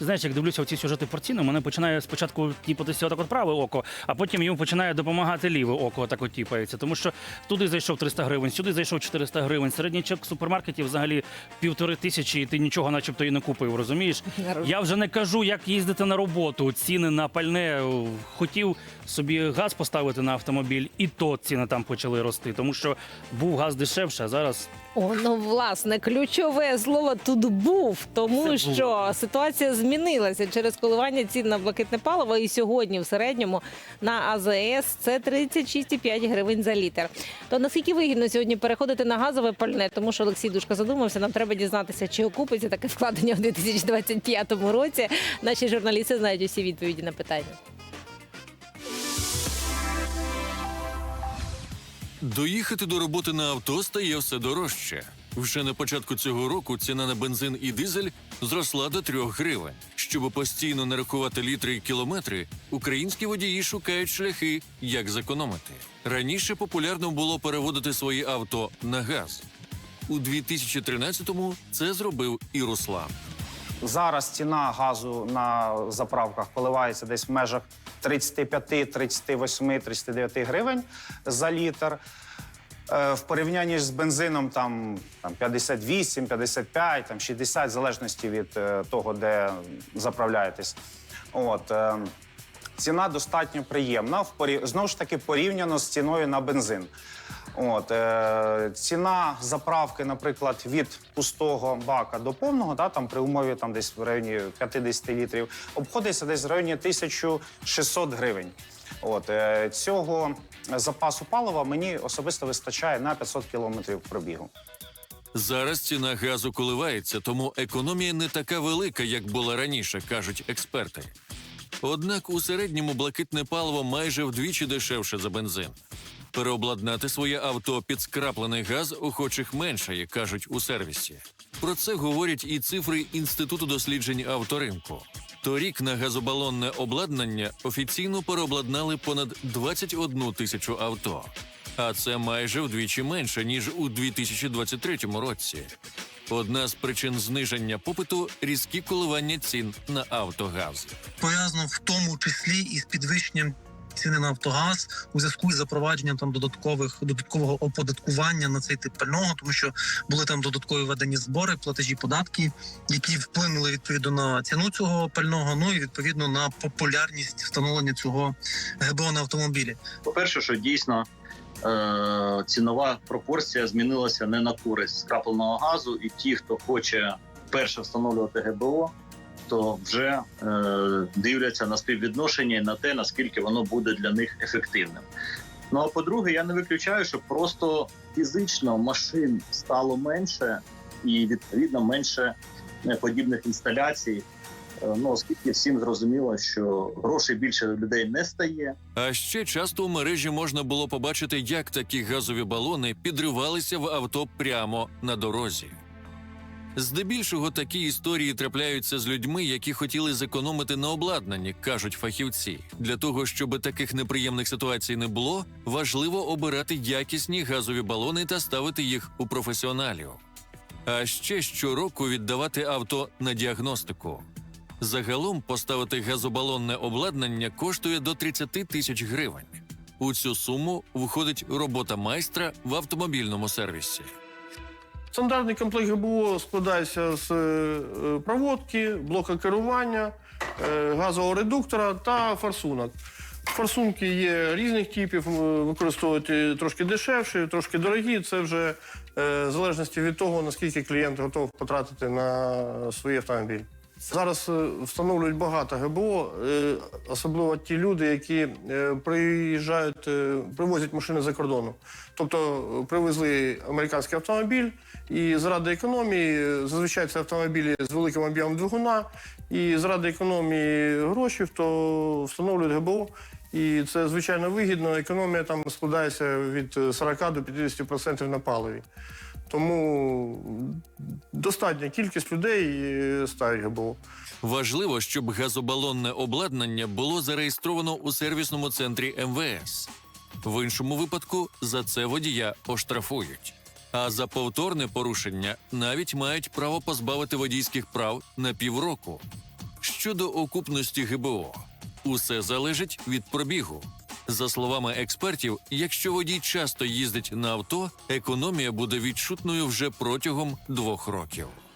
Знаєш, як дивлюся в ці сюжети порційно, мене починає спочатку тіпатися отак от праве око, а потім йому починає допомагати ліве око, отак от тіпається. Тому що туди зайшов 300 гривень, сюди зайшов 400 гривень. Середній чек в супермаркеті взагалі півтори тисячі, і ти нічого, начебто, і не купив. Розумієш? Я вже не кажу, як їздити на роботу. Ціни на пальне Е, хотів собі газ поставити на автомобіль, і то ціни там почали рости, тому що був газ дешевше, а зараз О, ну власне, ключове слово тут був, тому Це було. що ситуація змінилася через коливання цін на блакитне паливо. І сьогодні в середньому на АЗС це 36,5 гривень за літр. То наскільки вигідно сьогодні переходити на газове пальне? Тому що Олексій Душка задумався. Нам треба дізнатися, чи окупиться таке вкладення в 2025 році. Наші журналісти знають усі відповіді на питання. Доїхати до роботи на авто стає все дорожче. Вже на початку цього року ціна на бензин і дизель зросла до 3 гривень. Щоб постійно не рахувати літри і кілометри, українські водії шукають шляхи, як зекономити. Раніше популярно було переводити свої авто на газ. У 2013-му це зробив і Руслан. Зараз ціна газу на заправках коливається десь в межах 35, 38, 39 гривень за літр. Е, В порівнянні з бензином там, там 58, 55, там 60, в залежності від е, того, де заправляєтесь. От, е, ціна достатньо приємна. Знову ж таки, порівняно з ціною на бензин. От, е, ціна заправки, наприклад, від пустого бака до повного, да, там при умові там десь в районі 50 літрів, обходиться десь в районі 1600 гривень. От, е, цього запасу палива мені особисто вистачає на 500 кілометрів пробігу. Зараз ціна газу коливається, тому економія не така велика, як була раніше, кажуть експерти. Однак у середньому блакитне паливо майже вдвічі дешевше за бензин. Переобладнати своє авто під скраплений газ охочих меншає, кажуть у сервісі. Про це говорять і цифри Інституту досліджень авторинку. Торік на газобалонне обладнання офіційно переобладнали понад 21 тисячу авто. А це майже вдвічі менше, ніж у 2023 році. Одна з причин зниження попиту різкі коливання цін на автогаз. пов'язано в тому числі із підвищенням ціни на Нафтогаз у зв'язку з запровадженням там додаткових додаткового оподаткування на цей тип пального, тому що були там додаткові введені збори, платежі, податки, які вплинули відповідно на ціну цього пального. Ну і відповідно на популярність встановлення цього ГБО на автомобілі. По-перше, що дійсно е- цінова пропорція змінилася не на користь скрапленого газу, і ті, хто хоче перше встановлювати ГБО, то вже е- дивляться на співвідношення і на те, наскільки воно буде для них ефективним. Ну а по-друге, я не виключаю, що просто фізично машин стало менше і відповідно менше е, подібних інсталяцій. Е, Ну, оскільки всім зрозуміло, що грошей більше людей не стає, А ще часто у мережі можна було побачити, як такі газові балони підривалися в авто прямо на дорозі. Здебільшого такі історії трапляються з людьми, які хотіли зекономити на обладнанні, кажуть фахівці. Для того, щоб таких неприємних ситуацій не було, важливо обирати якісні газові балони та ставити їх у професіоналів. А ще щороку віддавати авто на діагностику. Загалом поставити газобалонне обладнання коштує до 30 тисяч гривень. У цю суму входить робота майстра в автомобільному сервісі. Стандартний комплект ГБО складається з е, проводки, блока керування, е, газового редуктора та форсунок. Форсунки є різних типів, використовувати трошки дешевші, трошки дорогі. Це вже е, в залежності від того, наскільки клієнт готов потратити на свій автомобіль. Зараз е, встановлюють багато ГБО, е, особливо ті люди, які е, приїжджають, привозять машини за кордону. Тобто привезли американський автомобіль, і заради економії, зазвичай це автомобілі з великим об'ємом двигуна, і заради економії грошей, то встановлюють ГБО. І це звичайно вигідно. Економія там складається від е, 40 до 50% на паливі. Тому достатня кількість людей ставить ГБО. Важливо, щоб газобалонне обладнання було зареєстровано у сервісному центрі МВС. В іншому випадку за це водія оштрафують. А за повторне порушення навіть мають право позбавити водійських прав на півроку. Щодо окупності ГБО, усе залежить від пробігу. За словами експертів, якщо водій часто їздить на авто, економія буде відчутною вже протягом двох років.